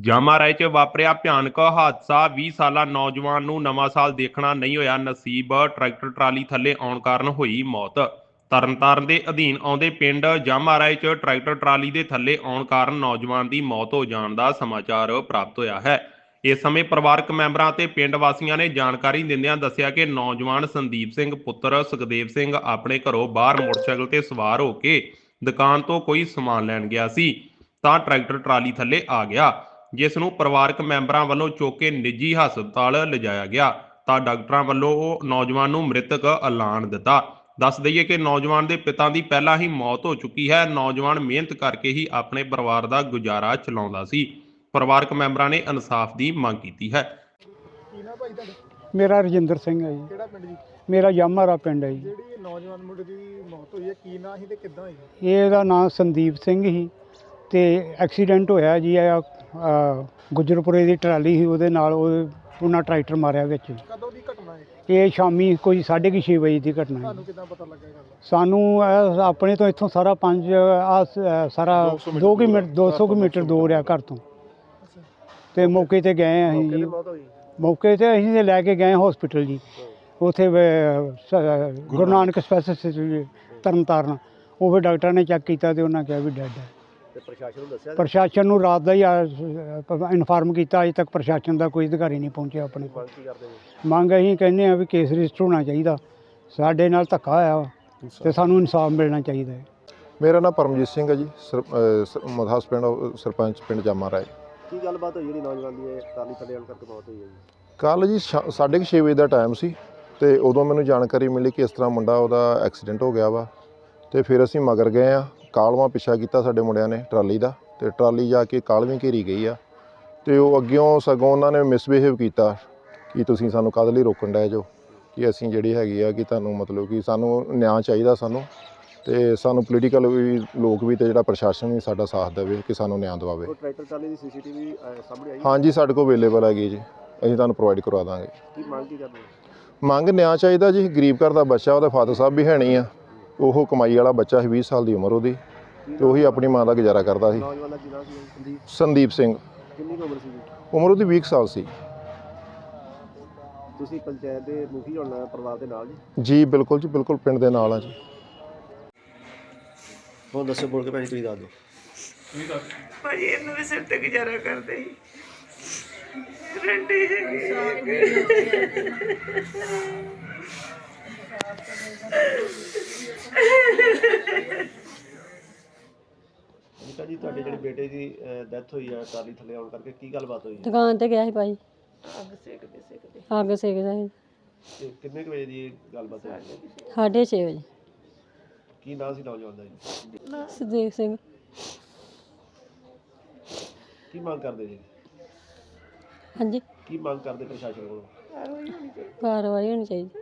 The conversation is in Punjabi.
ਜਾਮਾਰਾਏ 'ਚ ਵਾਪਰਿਆ ਭਿਆਨਕ ਹਾਦਸਾ। 20 ਸਾਲਾ ਨੌਜਵਾਨ ਨੂੰ ਨਵਾਂ ਸਾਲ ਦੇਖਣਾ ਨਹੀਂ ਹੋਇਆ। ਨਸੀਬ ਟਰੈਕਟਰ ਟਰਾਲੀ ਥੱਲੇ ਆਉਣ ਕਾਰਨ ਹੋਈ ਮੌਤ। ਤਰਨਤਾਰਨ ਦੇ ਅਧੀਨ ਆਉਂਦੇ ਪਿੰਡ ਜਾਮਾ ਰਾਏ 'ਚ ਟਰੈਕਟਰ ਟਰਾਲੀ ਦੇ ਥੱਲੇ ਆਉਣ ਕਾਰਨ ਨੌਜਵਾਨ ਦੀ ਮੌਤ ਹੋ ਜਾਣ ਦਾ ਸਮਾਚਾਰ ਪ੍ਰਾਪਤ ਹੋਇਆ ਹੈ। ਇਸ ਸਮੇਂ ਪਰਿਵਾਰਕ ਮੈਂਬਰਾਂ ਤੇ ਪਿੰਡ ਵਾਸੀਆਂ ਨੇ ਜਾਣਕਾਰੀ ਦਿੰਦਿਆਂ ਦੱਸਿਆ ਕਿ ਨੌਜਵਾਨ ਸੰਦੀਪ ਸਿੰਘ, ਪੁੱਤਰ ਸੁਖਦੇਵ ਸਿੰਘ ਆਪਣੇ ਘਰੋਂ ਬਾਹਰ ਮੋਟਰਸਾਈਕਲ ਤੇ ਸਵਾਰ ਹੋ ਕੇ ਦੁਕਾਨ ਤੋਂ ਕੋਈ ਸਮਾਨ ਲੈਣ ਗਿਆ ਸੀ, ਤਾਂ ਟਰੈਕਟਰ ਟਰਾਲੀ ਥੱਲੇ ਆ ਗਿਆ। ਜਿਸ ਨੂੰ ਪਰਿਵਾਰਕ ਮੈਂਬਰਾਂ ਵੱਲੋਂ ਚੁੱਕ ਕੇ ਨਿੱਜੀ ਹਸਪਤਾਲ ਲਿਜਾਇਆ ਗਿਆ ਤਾਂ ਡਾਕਟਰਾਂ ਵੱਲੋਂ ਉਹ ਨੌਜਵਾਨ ਨੂੰ ਮ੍ਰਿਤਕ ਐਲਾਨ ਦਿੱਤਾ। ਦੱਸ ਦਈਏ ਕਿ ਨੌਜਵਾਨ ਦੇ ਪਿਤਾ ਦੀ ਪਹਿਲਾਂ ਹੀ ਮੌਤ ਹੋ ਚੁੱਕੀ ਹੈ। ਨੌਜਵਾਨ ਮਿਹਨਤ ਕਰਕੇ ਹੀ ਆਪਣੇ ਪਰਿਵਾਰ ਦਾ ਗੁਜ਼ਾਰਾ ਚਲਾਉਂਦਾ ਸੀ। ਪਰਿਵਾਰਕ ਮੈਂਬਰਾਂ ਨੇ ਇਨਸਾਫ ਦੀ ਮੰਗ ਕੀਤੀ ਹੈ। ਨਾ ਮੇਰਾ ਰਜਿੰਦਰ ਸਿੰਘ ਹੈ ਜੀ। ਕਿਹੜਾ ਪਿੰਡ ਜੀ? ਮੇਰਾ ਯਾਮਾਰਾ ਪਿੰਡ ਹੈ ਜੀ। ਜਿਹੜੀ ਇਹ ਨੌਜਵਾਨ ਮੁੰਡੇ ਦੀ ਮੌਤ ਹੋਈ ਹੈ ਕੀ ਨਾਂ ਸੀ ਤੇ ਕਿੱਦਾਂ ਹੋਈ? ਇਹਦਾ ਨਾਮ ਸੰਦੀਪ ਸਿੰਘ ਸੀ ਤੇ ਐਕਸੀਡੈਂਟ ਹੋਇਆ ਜੀ ਅ, ਗੁੱਜਰਪੁਰੇ ਦੀ ਟਰਾਲੀ ਸੀ ਉਹਦੇ ਨਾਲ ਉਹ ਉਹਨਾਂ ਟਰੈਕਟਰ ਮਾਰਿਆ ਵਿੱਚ। ਕਦੋਂ ਦੀ ਘਟਨਾ ਹੈ? ਇਹ ਸ਼ਾਮੀ ਕੋਈ 6:30 ਵਜੇ ਦੀ ਘਟਨਾ ਹੈ। ਤੁਹਾਨੂੰ ਕਿੱਦਾਂ ਪਤਾ ਲੱਗਾ ਇਹ ਗੱਲ? ਦਾ? ਸਾਨੂੰ ਇਹ ਆਪਣੇ ਤੋਂ ਇੱਥੋਂ ਸਾਰਾ ਪੰਜ ਆ ਸਾਰਾ 2 ਕਿਲੋਮੀਟਰ 200 ਕਿਲੋਮੀਟਰ ਦੂਰ ਆ। ਘਰ ਤੋਂ। ਤੇ ਮੌਕੇ ਤੇ ਗਏ ਅਸੀਂ। ਜੀ ਮੌਕੇ ਤੇ ਅਸੀਂ ਤੇ ਲੈ ਕੇ ਗਏ ਹਸਪੀਟਲ ਜੀ। ਉਥੇ ਗੁਰੂ ਨਾਨਕ। ਸਪੈਸ਼ਲਿਸਟ ਤਰਨ ਤਾਰਨ ਉਹ ਫਿਰ ਡਾਕਟਰ ਨੇ ਚੈੱਕ ਕੀਤਾ ਤੇ ਉਹਨਾਂ ਕਿਹਾ ਵੀ ਡੈਡ ਹੈ। ਤੇ ਪ੍ਰਸ਼ਾਸਨ ਨੂੰ ਦੱਸਿਆ ਪ੍ਰਸ਼ਾਸਨ ਨੂੰ ਰਾਤ ਦਾ ਹੀ ਇਨਫਾਰਮ ਕੀਤਾ ਅਜੇ ਤੱਕ ਪ੍ਰਸ਼ਾਸਨ ਦਾ ਕੋਈ ਅਧਿਕਾਰੀ ਨਹੀਂ ਪਹੁੰਚਿਆ ਆਪਣੇ ਕੋਲ। ਮੰਗ ਕੀ ਕਰਦੇ ਜੀ ਮੰਗ ਅਸੀਂ ਕਹਿੰਦੇ ਆ ਵੀ ਕੇਸ ਰਜਿਸਟਰ ਹੋਣਾ ਚਾਹੀਦਾ। ਸਾਡੇ ਨਾਲ ਧੱਕਾ ਹੋਇਆ ਵਾ ਤੇ ਸਾਨੂੰ ਇਨਸਾਫ ਮਿਲਣਾ ਚਾਹੀਦਾ ਹੈ। ਮੇਰਾ ਨਾਮ ਪਰਮਜੀਤ ਸਿੰਘ ਹੈ ਜੀ ਮਧਾਸ ਪਿੰਡ ਸਰਪੰਚ ਪਿੰਡ ਜਾਮਾ ਰਾਏ। ਕੀ ਗੱਲਬਾਤ ਹੋਈ ਜਿਹੜੀ ਨੌਜਵਾਨ ਦੀ ਇਹ ਟਰਾਲੀ ਥੱਲੇ ਆਉਣ ਕਰਕੇ ਮੌਤ ਹੋਈ ਹੈ ਜੀ? ਕੱਲ ਜੀ 6:30 ਵਜੇ ਦਾ ਟਾਈਮ ਸੀ ਤੇ ਉਦੋਂ ਮੈਨੂੰ ਜਾਣਕਾਰੀ ਮਿਲੀ ਕਿ ਇਸ ਤਰ੍ਹਾਂ ਮੁੰਡਾ ਉਹਦਾ ਐਕਸੀਡੈਂਟ ਹੋ ਗਿਆ ਵਾ ਤੇ ਫਿਰ ਅਸੀਂ ਮਗਰ ਗਏ ਆ ਕਾਲਵਾ ਪਿੱਛਾ ਕੀਤਾ ਸਾਡੇ ਮੁੰਡਿਆਂ ਨੇ ਟਰਾਲੀ ਦਾ ਤੇ ਟਰਾਲੀ ਜਾ ਕੇ ਕਾਲਵੀਂ ਘੇਰੀ ਗਈ ਆ ਤੇ ਉਹ ਅੱਗਿਓਂ ਸਗੋਂ ਉਹਨਾਂ ਨੇ ਮਿਸਬਿਹੇਵ ਕੀਤਾ ਕਿ ਤੁਸੀਂ ਸਾਨੂੰ ਕਾਹਦੇ ਲਈ ਰੋਕਣ ਡਏ ਜੋ ਕਿ ਅਸੀਂ ਜਿਹੜੀ ਹੈਗੀ ਆ ਕਿ ਤੁਹਾਨੂੰ ਮਤਲਬ ਕਿ ਸਾਨੂੰ ਨਿਆਂ ਚਾਹੀਦਾ ਸਾਨੂੰ ਤੇ ਸਾਨੂੰ ਪੋਲੀਟੀਕਲ ਵੀ ਲੋਕ ਵੀ ਤੇ ਜਿਹੜਾ ਪ੍ਰਸ਼ਾਸਨ ਵੀ ਸਾਡਾ ਸਾਥ ਦੇਵੇ ਕਿ ਸਾਨੂੰ ਨਿਆਂ ਦਿਵਾਵੇ। ਉਹ ਟਰੈਕਟਰ ਟਰਾਲੀ ਦੀ ਸੀਸੀਟੀਵੀ ਸਾਹਮਣੇ ਆਈ? ਹਾਂਜੀ ਸਾਡੇ ਕੋਲ ਅਵੇਲੇਬਲ ਹੈਗੀ ਜੀ। ਅਸੀਂ ਤੁਹਾਨੂੰ ਪ੍ਰੋਵਾਈਡ ਕਰਵਾ ਦਾਂਗੇ। ਕੀ ਮੰਗ ਕੀ ਕਰਦੇ ਮੰਗ ਨਿਆਂ ਚਾਹੀਦਾ ਜੀ ਗਰੀਬ ਘਰ ਦਾ ਬੱਚਾ ਉਹਦੇ ਫਾਦਰ ਸਾਹਿਬ ਵੀ ਹੈ ਨਹੀਂ ਆ। ਉਹ ਕਮਾਈ ਵਾਲਾ ਬੱਚਾ ਸੀ 20 ਸਾਲ ਦੀ ਉਮਰ ਉਹਦੀ ਤੇ ਉਹੀ ਆਪਣੀ ਮਾਂ ਦਾ ਗੁਜ਼ਾਰਾ ਕਰਦਾ ਸੀ। ਨੌਜਵਾਨ ਦਾ ਕੀ ਨਾਮ ਸੀ ਸੰਦੀਪ? ਸੰਦੀਪ ਸਿੰਘ। ਕਿੰਨੀ ਕੁ ਉਮਰ ਸੀ ਜੀ ਉਮਰ ਉਹਦੀ 20 ਸਾਲ ਸੀ। ਤੁਸੀਂ ਪੰਚਾਇਤ ਦੇ ਮੁਖੀ ਹੋਣਾ ਪਰਿਵਾਰ ਦੇ ਨਾਲ ਜੀ? ਜੀ ਬਿਲਕੁਲ ਜੀ ਬਿਲਕੁਲ ਪਿੰਡ ਦੇ ਨਾਲ ਆ ਜੀ। ਹੁਣ ਦੱਸੋ ਬੋਲ ਕੇ ਭਾਈ ਤੁਸੀਂ ਦੱਸ ਦਿਓ। ਭਾਜੀ ਇਹਨੂੰ ਵੀ ਸਿਰ ਤੇ ਗੁਜ਼ਾਰਾ ਕਰਦੇ ਸੀ। ਰੰਡੀ ਅਨੀਤਾ ਤੁਹਾਡੇ ਜਿਹੜੇ ਬੇਟੇ ਦੀ ਡੈਥ ਹੋਈ ਆ ਟਰਾਲੀ ਥੱਲੇ ਆਉਣ ਕਰਕੇ ਕੀ ਗੱਲਬਾਤ ਹੋਈ? ਦੁਕਾਨ ਤੇ ਗਿਆ ਸੀ ਭਾਈ। ਅੱਗ ਸੇਕਦੇ ਸੇਕਦੇ। ਅੱਗ ਸੇਕਦਾ ਸੀ। ਤੇ ਕਿੰਨੇ ਕੁ ਵਜੇ ਦੀ ਗੱਲਬਾਤ ਹੋਈ? ਸਾਢੇ ਛੇ ਵਜੇ। ਕੀ ਨਾਂ ਸੀ ਨੌਜਵਾਨ ਦਾ ਜੀ? ਸੁਦੇਵ ਸਿੰਘ। ਕੀ ਮੰਗ ਕਰਦੇ ਜੀ? ਹਾਂਜੀ। ਕੀ ਮੰਗ ਕਰਦੇ ਪ੍ਰਸ਼ਾਸਨ ਕੋਲੋਂ? ਕਾਰਵਾਈ ਹੋਣੀ ਚਾਹੀਦੀ।